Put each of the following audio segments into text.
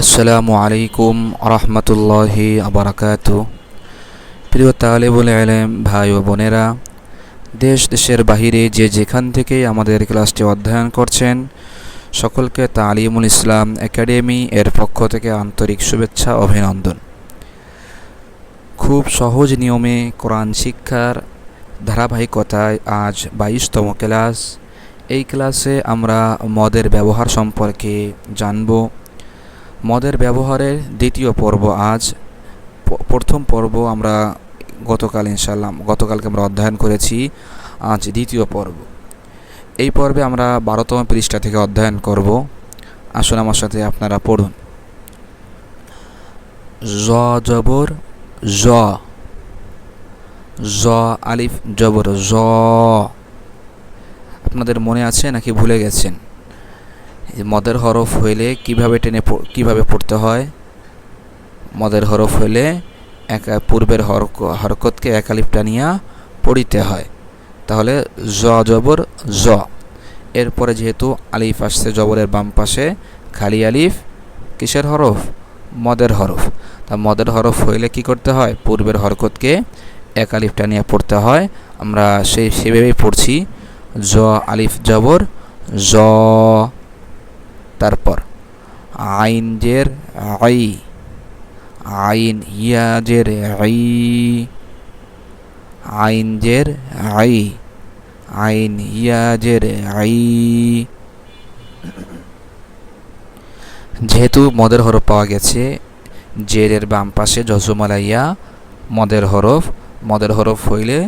আসসালামু আলাইকুম রহমতুল্লাহি আবরাকাত। প্রিয় তালেবুল আলেম ভাই ও বোনেরা, দেশ দেশের বাহিরে যে যেখান থেকে আমাদের ক্লাসটি অধ্যয়ন করছেন, সকলকে তালিমুল ইসলাম একাডেমি এর পক্ষ থেকে আন্তরিক শুভেচ্ছা অভিনন্দন। খুব সহজ নিয়মে কোরআন শিক্ষার ধারাবাহিকতায় আজ বাইশতম ক্লাস। এই ক্লাসে আমরা মদের ব্যবহার সম্পর্কে জানব। মদের ব্যবহারের দ্বিতীয় পর্ব আজ। প্রথম পর্ব আমরা গতকাল ইনশাল্লাহ গতকালকে আমরা অধ্যয়ন করেছি, আজ দ্বিতীয় পর্ব। এই পর্বে আমরা বারোতম পৃষ্ঠা থেকে অধ্যয়ন করব। আসুন আমার সাথে আপনারা পড়ুন। জ জবর, জ। জ আলিফ জবর, জ। আপনাদের মনে আছে নাকি ভুলে গেছেন? মদের হরফ হইলে কীভাবে টেনে কীভাবে পড়তে হয়? মদের হরফ হইলে এক, পূর্বের হরক, হরকতকে একালিপ টানিয়া পড়িতে হয়। তাহলে জ জবর জ। এরপরে যেহেতু আলিফ আসছে জবরের বাম পাশে, খালি আলিফ, কিসের হরফ? মদের হরফ। তা মদের হরফ হইলে কি করতে হয়? পূর্বের হরকতকে এক আলিফ টানিয়া পড়তে হয়। আমরা সেই সেভাবেই পড়ছি। জ, আলিফ, জবর, জ। তারপর আইন জের আই, আইন ইয়া জের আই, আইন জের আই, আইন ইয়া জের আই। যেহেতু মদের হরফ পাওয়া গেছে, জেরের বাম পাশে জজমালাইয়া মদের হরফ মদের হরফ হইলে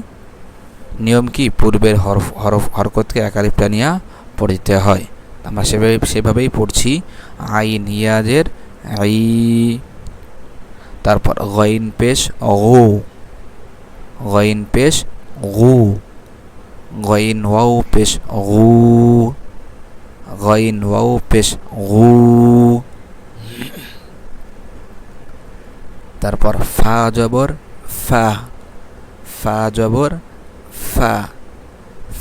নিয়ম কি? পূর্বের হরফ হরফ, হরকতকে একালিপ টানিয়া পড়িতে হয়। আমরা সেভাবে সেভাবেই পড়ছি। আইন ইয়াদের আই তারপর গইন পেশ গু। গইন পেশ গু। গইন ওয়াও পেশ গু। গইন ওয়াও পেশ গু। তারপর ফা জবর ফা। ফা জবর ফা।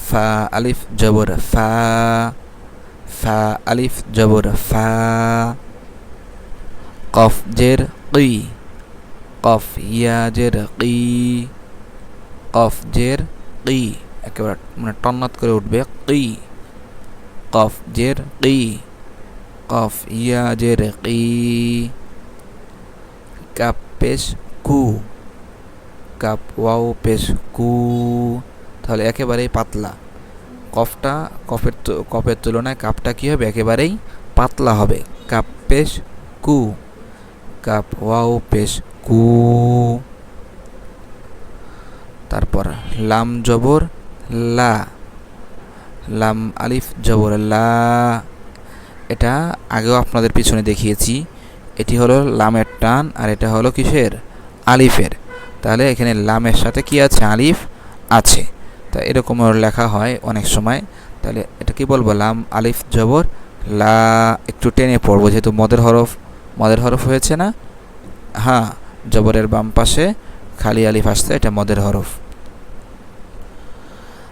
ফা আলিফ জবর ফা। ফা আলিফ জবর ফা, কফ জের কি কফ ইয়া জের কি কফ জের কি একেবারে মানে টন্নত করে উঠবে কি কফ জের কি কফ ইয়া জের কি কাপ পেশ কু, কাপ ওয়াও পেশ কু, তাহলে একেবারেই পাতলা। কফটা, কফের কফের তুলনায় কাপটা কী হবে? একেবারেই পাতলা হবে। কাপ পেশ কু। কাপ ওয়াও, পেশ কু। তারপর লাম জবর লা। লাম আলিফ জবর লা। এটা আগেও আপনাদের পিছনে দেখিয়েছি। এটি হলো লামের টান আর এটা হলো কিসের? আলিফের। তাহলে এখানে লামের সাথে কি আছে? আলিফ আছে। এরকম লেখা হয় অনেক সময়। তাহলে এটা কি বলব? লাম, আলিফ, জবর, লা, একটু টেনে পড়ব, যেহেতু মদের হরফ মদের হরফ হয়েছে না? হ্যাঁ জবরের বাম পাশে খালি আলিফ আসছে, এটা মদের হরফ।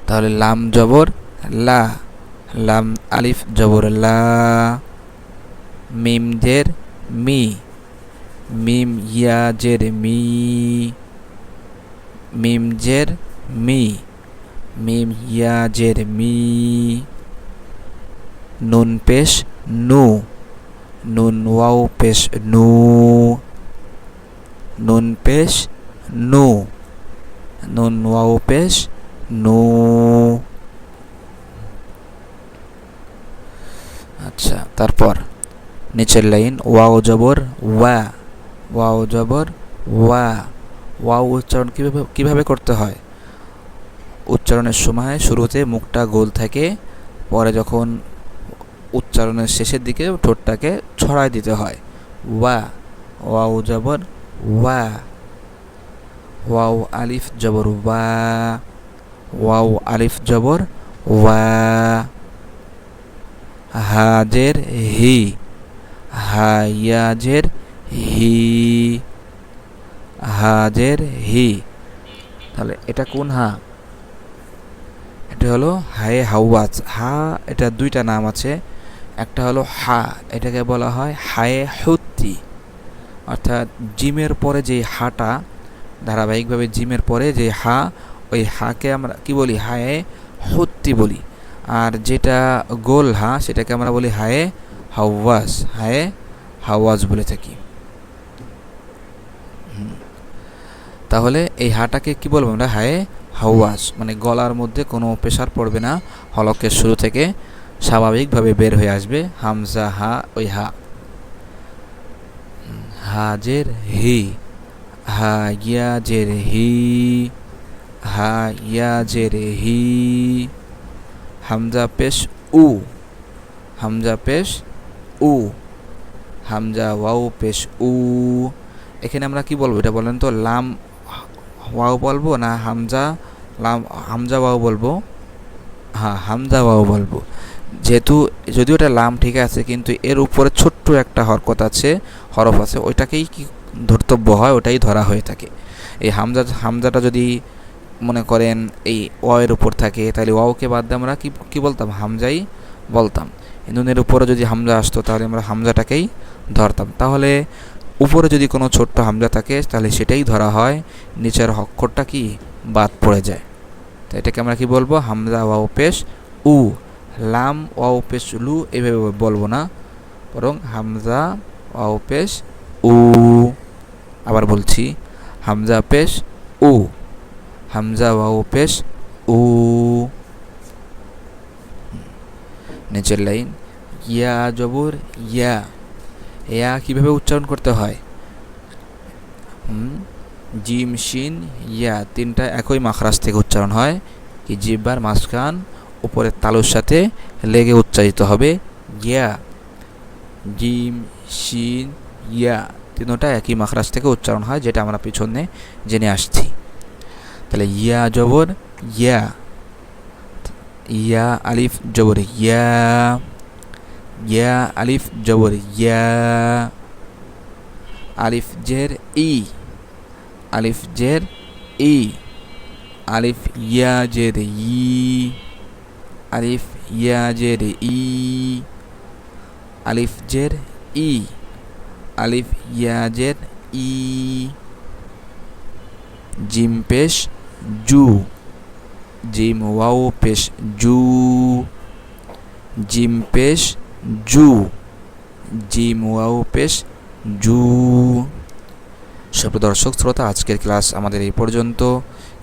তাহলে লাম, জবর, লা, লাম, আলিফ, জবর, লা, মিম, জের, মি, মিম, ইয়া, জের, মি, মিম, জের, মি। মিম ইয়া জের মি, নুন পেশ নু, নুন ওয়াও পেশ নু, নুন পেশ নু, নুন ওয়াও পেশ নু। আচ্ছা তারপর নিচের লাইন, ওয়াও জবর ওয়া, ওয়াও জবর ওয়া, ওয়াও উচ্চারণ কীভাবে কীভাবে করতে হয়? উচ্চারণের সময় শুরুতে মুখটা গোল থাকে, পরে যখন উচ্চারণের শেষের দিকে ঠোঁটটাকে ছড়ায় দিতে হয়। ওয়া ওয়াও জবর, ওয়া ওয়াও আলিফ জবর, ওয়া ওয়াও আলিফ জবর, ওয়া, হাজের হি, হায়াজের হি, হাজের হি। তাহলে এটা কোন হা? এটা হলো হায়ে হাওয়াজ, হা এটা দুইটা নাম আছে। একটা হলো হা, এটাকে বলা হয় হায়ে হুত্তি। অর্থাৎ জিমের পরে যে হাটা, ধারাবাহিকভাবে জিমের পরে যে হা, ওই হাকে আমরা কি বলি? হায়ে হত্তি বলি। আর যেটা গোল হা, সেটাকে আমরা বলি হায়ে হাওয়াজ হায়ে হাওয়াজ বলে থাকি। তাহলে এই হাটাকে কি বলব আমরা? হায়ে হাওয়াজ মানে গলার মধ্যে কোনো প্রেশার পড়বে না। হলকের শুরু থেকে স্বাভাবিকভাবে বের হয়ে আসবে। হামজা হা, ওই হা। হাজের হি। হা ইয়াজের হি। হা ইয়াজের হি। হামজা পেশ উ। হামজা পেশ উ। হামজা ওয়াও পেশ উ। এখানে আমরা কি বলব এটা বলেন তো? লাম ওয়াও বলব না হামজা লাম, হামজা ওয়াও বলব? হ্যাঁ হামজা ওয়াও বলব। যেহেতু, যদিও এটা লাম ঠিক আছে, কিন্তু এর উপরে ছোট্ট একটা হরকত আছে, হরফ আছে, ওইটাকেই কি ধর্তব্য হয়, ওটাই ধরা হয়ে থাকে। এই হামজা, হামজাটা যদি মনে করেন এই ওয়ের উপর থাকে, তাহলে ওয়াওকে বাদ দিয়ে আমরা কি কি বলতাম? হামজাই বলতাম। নুনের উপরে যদি হামজা আসতো, তাহলে আমরা হামজাটাকেই ধরতাম। তাহলে উপরে যদি কোনো ছোট্ট হামজা থাকে, তাহলে সেটাই ধরা হয়, নিচের অক্ষরটা কি? বাদ পড়ে যায়। তো এটাকে আমরা কি বলব? হামজা ওয়াও পেশ উ, লাম ওয়াও পেশ লু এভাবে বলব না। বরং হামজা ওয়াও পেশ উ। আবার বলছি, হামজা পেশ, উ। হামজা ওয়াও পেশ উ। নিচের লাইন, ইয়া জবর ইয়া। ইয়া কীভাবে উচ্চারণ করতে হয়? জিম, শিন, ইয়া তিনটা একই মাখরাজ থেকে উচ্চারণ হয়। কি জিব্বার মাঝখান, উপরের তালুর সাথে লেগে উচ্চারিত হবে। ইয়া, জিম, শিন, ইয়া তিনটা একই মাখরাজ থেকে উচ্চারণ হয়, যেটা আমরা পিছনে জেনে আসছি। তাহলে ইয়া জবর, ইয়া ইয়া আলিফ জবর, ইয়া ইয়া আলিফ জবর ইয়া আলিফ জের ই আলিফ জের ই আলিফ ইয়া জের ই আলিফ ইয়া জের ই আলিফ জের ই আলিফ ইয়া জের ই জিম পেশ জু জিম ওয়াও পেশ জু জিম পেশ জু জিম ওয়াও পেশ, জু। দর্শক শ্রোতা, আজকের ক্লাস আমাদের এই পর্যন্ত।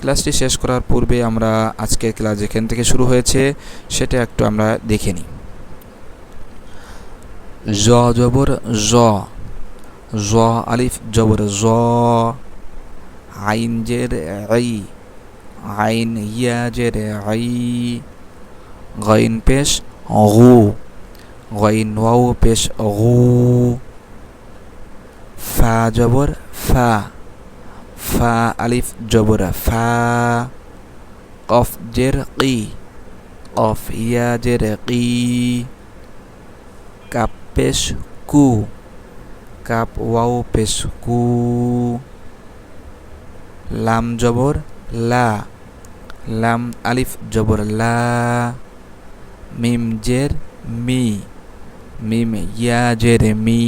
ক্লাসটি শেষ করার পূর্বে আমরা আজকের ক্লাস যেখান থেকে শুরু হয়েছে, সেটা একটু আমরা দেখে নিই। জ জবর জ জ আলিফ জবর জ, আইন জের আই, আইন ইয়া জের আই, গাইন পেশ গু। গাইন ওয়াও পেশ গু ফা জবর ফা ফা আলিফ জবর ফা কফ জের কি কফ ইয়া জের কি কাপ পেশ কু কাপ ওয়াও পেশ কু লাম জবর লা লাম আলিফ জবর লা মিম জের মি মিম ইয়া জের মি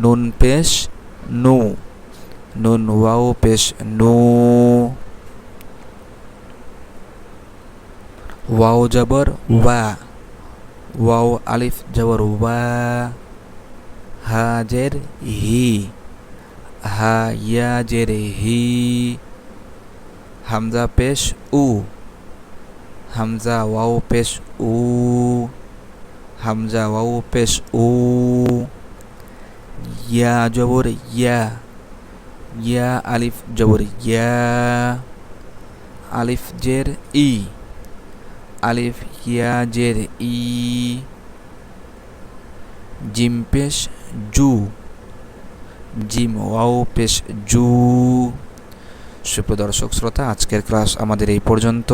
নুন পেশ নু নুন ওয়াও পেশ নু ওয়াও জবর ওয়া ওয়াও আলিফ জবর ওয়া হা জের হি হা ইয়া জের হি হামজা পেশ উ হামজা ওয়াও পেশ উ হামজা ওয়াও পেশ উ ইয়া জবর ইয়া ইয়া আলিফ জবর ইয়া আলিফ জের ই আলিফ ইয়া জের ই জিম পেশ জু জিম ওয়াও পেশ জু সুপ্রদর্শক শ্রোতা, আজকের ক্লাস আমাদের এই পর্যন্ত।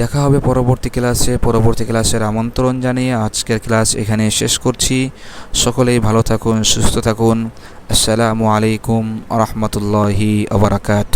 দেখা হবে পরবর্তী ক্লাসে। পরবর্তী ক্লাসের আমন্ত্রণ জানিয়ে আজকের ক্লাস এখানে শেষ করছি। সকলেই ভালো থাকুন, সুস্থ থাকুন। আসসালামু আলাইকুম রহমতুল্লাহি আবরাকাত